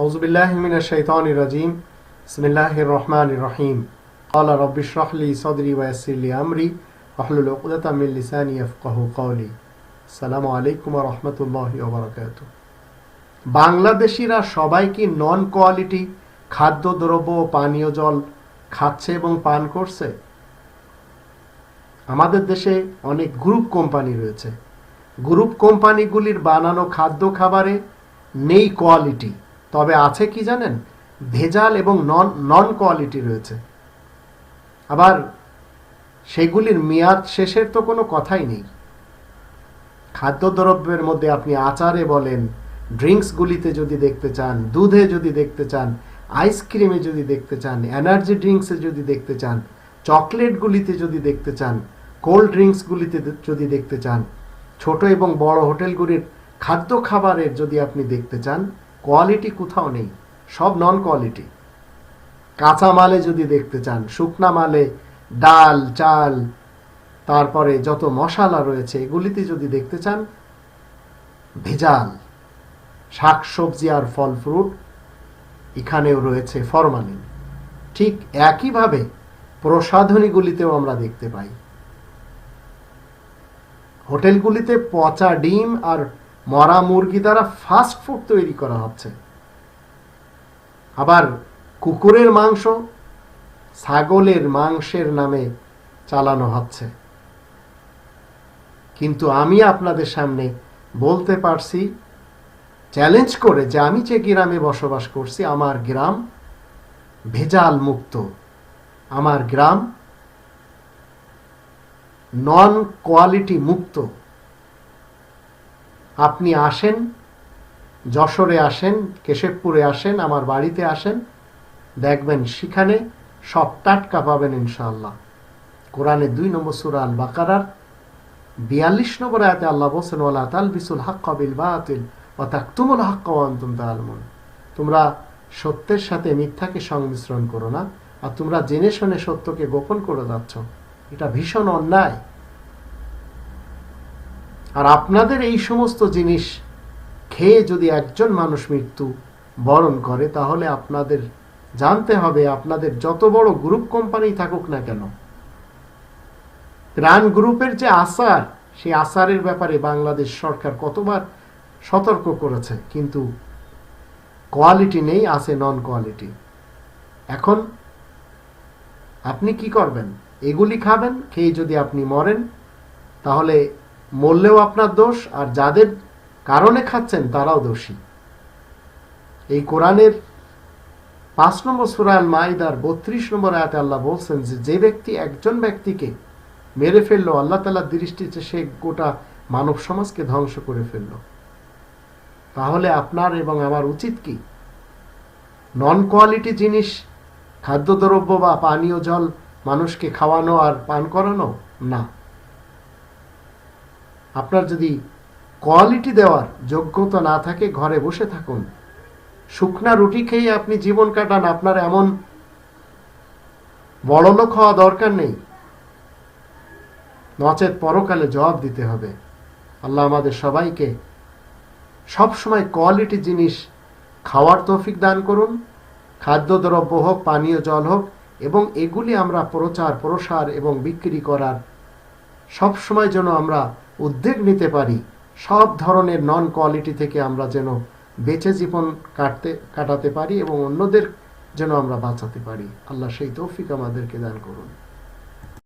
আউজবিল্লাহমিনাশাইতানিরাজিম ইসমিল্লাহ রহমান রহিম। কলা রব্বি শরহলি সদরি ওয়াসিল্লি আমরি। আহলুল উকদাতামিল লিসানি আফকাহ কওলি সালামু আলাইকুম রহমতুল্লাহ ওবরাকাত বাংলাদেশিরা সবাই কি নন কোয়ালিটি খাদ্যদ্রব্য ও পানীয় জল খাচ্ছে এবং পান করছে? আমাদের দেশে অনেক গ্রুপ কোম্পানি রয়েছে। গ্রুপ কোম্পানিগুলির বানানো খাদ্য খাবারে নেই কোয়ালিটি তবে আছে কি জানেন? ভেজাল এবং নন নন কোয়ালিটি রয়েছে। আবার সেগুলির মেয়াদ শেষের তো কোনো কথাই নেই। খাদ্যদ্রব্যের মধ্যে আপনি আচারে বলেন, ড্রিঙ্কসগুলিতে যদি দেখতে চান, দুধে যদি দেখতে চান, আইসক্রিমে যদি দেখতে চান, এনার্জি ড্রিঙ্কসে যদি দেখতে চান, চকলেটগুলিতে যদি দেখতে চান, কোল্ড ড্রিঙ্কসগুলিতে যদি দেখতে চান, ছোট এবং বড় হোটেলগুলির খাদ্য খাবারের যদি আপনি দেখতে চান কোয়ালিটি কোথাও নেই, সব নন কোয়ালিটি কাঁচা মালে যদি দেখতে চান, শুকনা মালে, ডাল, চাল, তারপরে যত মশালা রয়েছে, এগুলিতে যদি দেখতে চান, ভেজাল শাক সবজি আর ফল ফ্রুট, এখানেও রয়েছে ফরমালিন। ঠিক একইভাবে প্রসাধনীগুলিতেও আমরা দেখতে পাই। হোটেলগুলিতে পচা ডিম আর মরা মুরগি দ্বারা ফাস্ট ফুড তৈরি করা হচ্ছে। আবার কুকুরের মাংস ছাগলের মাংসের নামে চালানো হচ্ছে। কিন্তু আমি আপনাদের সামনে বলতে পারছি চ্যালেঞ্জ করে যে আমি যে গ্রামে বসবাস করছি, আমার গ্রাম ভেজাল মুক্ত। আমার গ্রাম নন কোয়ালিটি মুক্ত। আপনি আসেন যশোরে আসেন, কেশবপুরে আসেন, আমার বাড়িতে আসেন, দেখবেন সেখানে সব টাটকা পাবেন ইনশাআল্লাহ। কোরআনে দুই নম্বর সুরা আল বাকারার বিয়াল্লিশ নম্বর আয়াতে আল্লাহ বলছেন, ওয়ালা তাল বিসুল হাক্ক বিল বাতিল ওয়া তাকতুমুল হাক্ক ওয়া আনতুম তাআলামুন। তোমরা সত্যের সাথে মিথ্যাকে সংমিশ্রণ করো না, আর তোমরা জেনে শুনে সত্যকে গোপন করে যাচ্ছ। এটা ভীষণ অন্যায়। আর আপনাদের এই সমস্ত জিনিস খেয়ে যদি একজন মানুষ মৃত্যু বরণ করে, তাহলে আপনাদের জানতে হবে আপনাদের যত বড় গ্রুপ কোম্পানি থাকুক না কেন। ত্রাণ গ্রুপের যে আসার, সেই আসারের ব্যাপারে বাংলাদেশ সরকার কতবার সতর্ক করেছে, কিন্তু কোয়ালিটি নেই, আছে নন কোয়ালিটি এখন আপনি কি করবেন? এগুলি খাবেন, খেয়ে যদি আপনি মরেন, তাহলে মরলেও আপনার দোষ, আর যাদের কারণে খাচ্ছেন তারাও দোষী। এই কোরআনের পাঁচ নম্বর সুরাল মাইদার বত্রিশ নম্বর আয়াতে আল্লাহ বলছেন যে যে ব্যক্তি একজন ব্যক্তিকে মেরে ফেলল, আল্লাহ তালার দৃষ্টিতে সে গোটা মানব সমাজকে ধ্বংস করে ফেলল। তাহলে আপনার এবং আমার উচিত কি? নন কোয়ালিটি জিনিস, খাদ্যদ্রব্য বা পানীয় জল মানুষকে খাওয়ানো আর পান করানো? না। আপনার যদি কোয়ালিটি দেওয়ার যোগ্যতা না থাকে, ঘরে বসে থাকুন। শুকনা রুটি খেয়ে আপনি জীবন কাটান, আপনার এমন বড়লোক হওয়া দরকার নেই। নচেত পরকালে জবাব দিতে হবে। আল্লাহ আমাদের সবাইকে সব সময় কোয়ালিটি জিনিস খাওয়ার তৌফিক দান করুন। খাদ্যদ্রব্য হোক, পানীয় জল হোক, এবং এগুলি আমরা প্রচার, প্রসার এবং বিক্রি করার সব সময় যেন আমরা উদ্যোগ নিতে পারি। সব ধরনের নন কোয়ালিটি থেকে আমরা যেন বেঁচে জীবন কাটতে, কাটাতে পারি এবং অন্যদের যেন আমরা বাঁচাতে পারি। আল্লাহ সেই তৌফিক আমাদেরকে দান করুন।